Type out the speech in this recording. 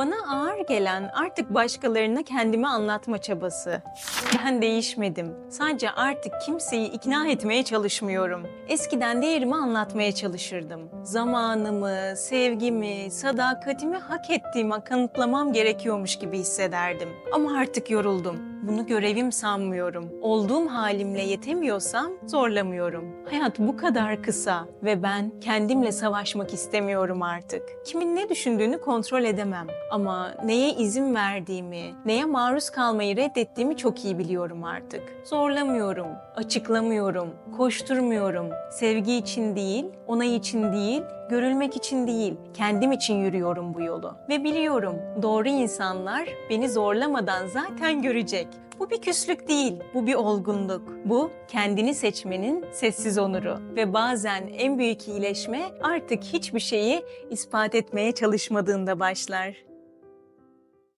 Bana ağır gelen artık başkalarına kendimi anlatma çabası. Ben değişmedim. Sadece artık kimseyi ikna etmeye çalışmıyorum. Eskiden değerimi anlatmaya çalışırdım. Zamanımı, sevgimi, sadakatimi hak ettiğime kanıtlamam gerekiyormuş gibi hissederdim. Ama artık yoruldum. Bunu görevim sanmıyorum. Olduğum halimle yetemiyorsam zorlamıyorum. Hayat bu kadar kısa ve ben kendimle savaşmak istemiyorum artık. Kimin ne düşündüğünü kontrol edemem. Ama neye izin verdiğimi, neye maruz kalmayı reddettiğimi çok iyi biliyorum artık. Zorlamıyorum, açıklamıyorum, koşturmuyorum. Sevgi için değil, onay için değil, görülmek için değil, kendim için yürüyorum bu yolu. Ve biliyorum doğru insanlar beni zorlamadan zaten görecek. Bu bir küslük değil, bu bir olgunluk. Bu kendini seçmenin sessiz onuru ve bazen en büyük iyileşme artık hiçbir şeyi ispat etmeye çalışmadığında başlar.